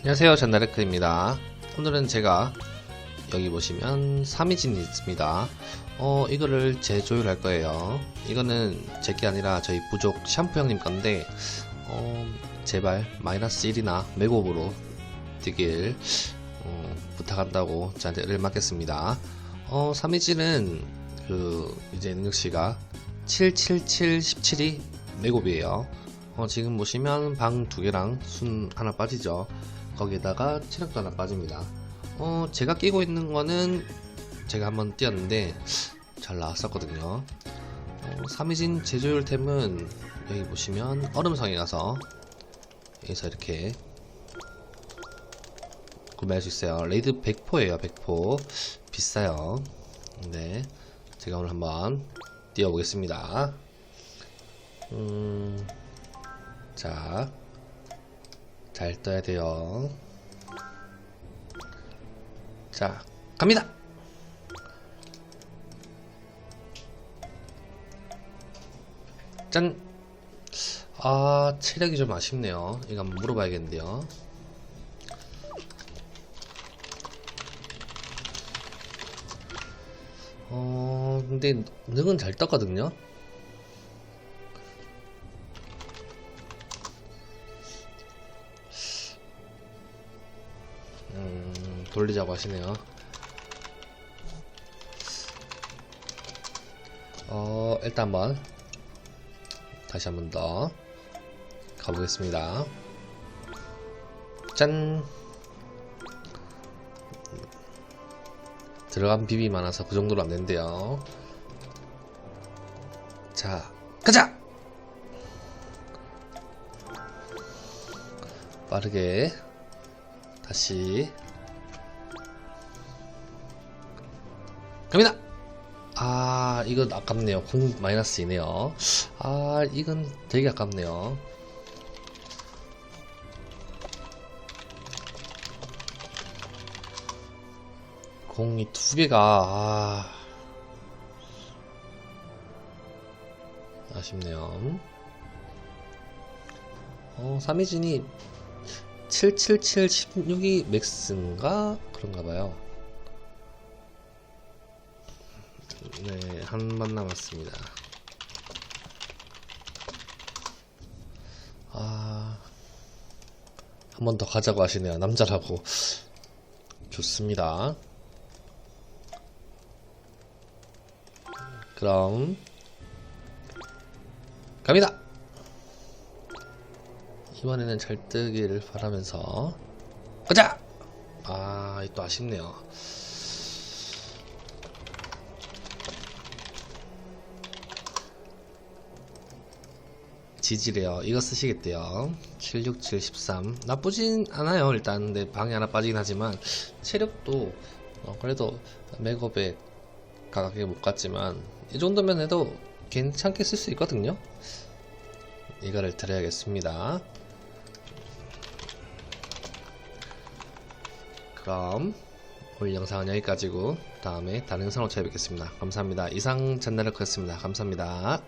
안녕하세요. 전나르크입니다. 오늘은 제가 여기 보시면 삼이진이 있습니다. 어 이거를 재조율할 거예요. 이거는 제게 아니라 저희 부족 샴푸 형님 건데 어 제발 마이너스 1이나 맥옵으로 뛰길 어, 부탁한다고 저한테 을 맡겼습니다. 어 삼이진은 그 이제 능력치가 77717이 맥옵이에요. 어, 지금 보시면 방 두 개랑 순 하나 빠지죠. 거기에다가 체력도 하나 빠집니다. 어, 제가 끼고 있는 거는 제가 한번 띄었는데 잘 나왔었거든요. 어, 3위진 제조율템은 여기 보시면 얼음성에 가서 여기서 이렇게 구매할 수 있어요. 레이드 100포예요, 100포. 비싸요. 네. 제가 오늘 한번 띄워보겠습니다. 음, 자, 잘 떠야 돼요. 자, 갑니다! 짠! 아, 체력이 좀 아쉽네요. 이거 한번 물어봐야겠는데요. 어, 근데 능은 잘 떴거든요? 음, 돌리자고 하시네요. 어, 일단 한번 다시 한 번 더 가보겠습니다. 짠! 들어간 비비 많아서 그 정도로 안 된대요. 자, 가자! 빠르게 다시 갑니다. 아 이건 아깝네요. 공 마이너스 이네요. 아 이건 되게 아깝네요. 공이 두 개가 아... 아쉽네요. 어, 삼이진이 777 16이 맥스인가 그런가 봐요. 네, 한 번 남았습니다. 아, 한 번 더 가자고 하시네요. 남자라고. 좋습니다. 그럼, 갑니다! 이번에는 잘 뜨기를 바라면서 가자! 아, 또 아쉽네요. 지지래요. 이거 쓰시겠대요. 76713. 나쁘진 않아요. 일단, 근데 방이 하나 빠지긴 하지만, 체력도, 어, 그래도 맥업에 가깝게 못 갔지만, 이 정도면 해도 괜찮게 쓸 수 있거든요. 이거를 드려야겠습니다. 그럼 오늘 영상은 여기까지고 다음에 다른 영상으로 찾아뵙겠습니다. 감사합니다. 이상 전나르크였습니다. 감사합니다.